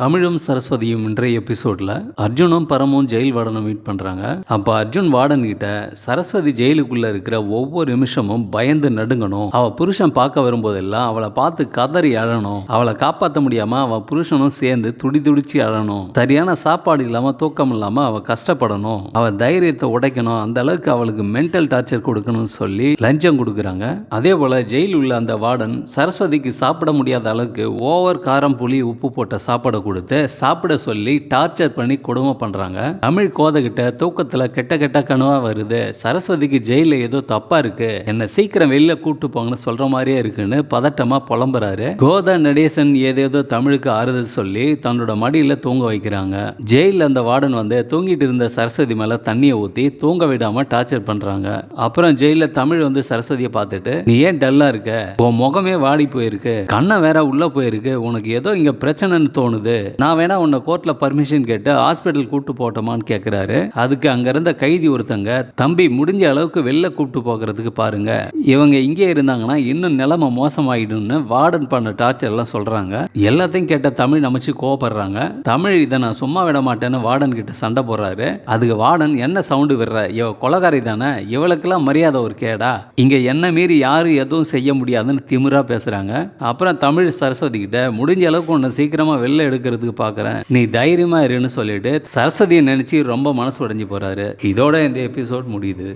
தமிழும் சரஸ்வதியும் இன்றைய எபிசோட்ல அர்ஜுனும் பரமும் ஜெயில் வார்டனும் மீட் பண்றாங்க. அப்போ அர்ஜுன் வார்டன் கிட்ட சரஸ்வதி ஜெயிலுக்குள்ளே இருக்கிற ஒவ்வொரு நிமிஷமும் பயந்து நடுங்கணும். அவள் புருஷன் பார்க்க வரும்போதெல்லாம் அவளை பார்த்து கதறி அழணும். அவளை காப்பாற்ற முடியாம அவள் புருஷனும் சேர்ந்து துடி துடிச்சு அழணும். சரியான சாப்பாடு இல்லாமல் தூக்கம் இல்லாமல் அவள் கஷ்டப்படணும். அவள் தைரியத்தை உடைக்கணும். அந்த அளவுக்கு அவளுக்கு மென்டல் டார்ச்சர் கொடுக்கணும்னு சொல்லி லஞ்சம் கொடுக்குறாங்க. அதே போல் ஜெயில் உள்ள அந்த வார்டன் சரஸ்வதிக்கு சாப்பிட முடியாத அளவுக்கு ஓவர் காரம் புளி உப்பு போட்ட சாப்பாடு கொடுத்து சாப்பிட சொல்லி டார்ச்சர் பண்ணி கொடுமை பண்ணுறாங்க தமிழ் கோதகிட்ட தூக்கத்தில் கெட்ட கெட்ட கனவாக வருது. சரஸ்வதிக்கு ஜெயிலில் ஏதோ தப்பாக இருக்கு. என்னை சீக்கிரம் வெளியில் கூப்பிட்டு போங்கன்னு சொல்கிற மாதிரியே இருக்குன்னு பதட்டமாக புலம்புறாரு. கோத நடேசன் ஏதேதோ தமிழுக்கு ஆறுதல் சொல்லி தன்னோட மடியில் தூங்க வைக்கிறாங்க. ஜெயிலில் அந்த வார்டன் வந்து தூங்கிட்டு இருந்த சரஸ்வதி மேலே தண்ணியை ஊற்றி தூங்க விடாமல் டார்ச்சர் பண்றாங்க. அப்புறம் ஜெயிலில் தமிழ் வந்து சரஸ்வதியை பார்த்துட்டு நீ ஏன் டல்லா இருக்க? உன் முகமே வாடி போயிருக்கு. கண்ணை வேற உள்ளே போயிருக்கு. உனக்கு ஏதோ இங்கே பிரச்சனைன்னு தோணுது. நான் வேணா உன்னை கோர்ட்ல பர்மிஷன் கேட்டு ஹாஸ்பிட்டல் கூட்டு போட்டோமான்னு கேட்கிறாரு அதுக்கு அங்க இருந்த கைதி ஒருத்தங்க தம்பி முடிஞ்ச அளவுக்கு வெளில கூப்பிட்டு போகிறதுக்கு பாருங்க. இவங்க இங்கே இருந்தாங்கன்னா இன்னும் நிலைமை மோசமாயிடும்னு வார்டன் பண்ண டார்ச்சர் எல்லாம் சொல்றாங்க. எல்லாத்தையும் கேட்ட தமிழ் அமைச்சு கோவப்படுறாங்க. தமிழ் இதை நான் சும்மா விட மாட்டேன்னு வார்டன் கிட்ட சண்டை போடுறாரு. அதுக்கு வார்டன் என்ன சவுண்டு விடுற? இவ கொலகாரி தானே? இவளுக்கெல்லாம் மரியாதை ஒரு கேடா. இங்க என்ன மீறி யாரும் எதுவும் செய்ய முடியாதுன்னு திமிரா பேசுறாங்க. அப்புறம் தமிழ் சரஸ்வதி கிட்ட முடிஞ்ச அளவுக்கு உன்னை சீக்கிரமா வெளில எடுக்க இருக்கிறதுக்கு பார்க்குறேன். நீ தைரியமாக இருன்னு சொல்லிட்டு சரஸ்வதியை நினச்சி ரொம்ப மனசு உடஞ்சி போகிறாரு இதோட இந்த எபிசோட் முடியுது.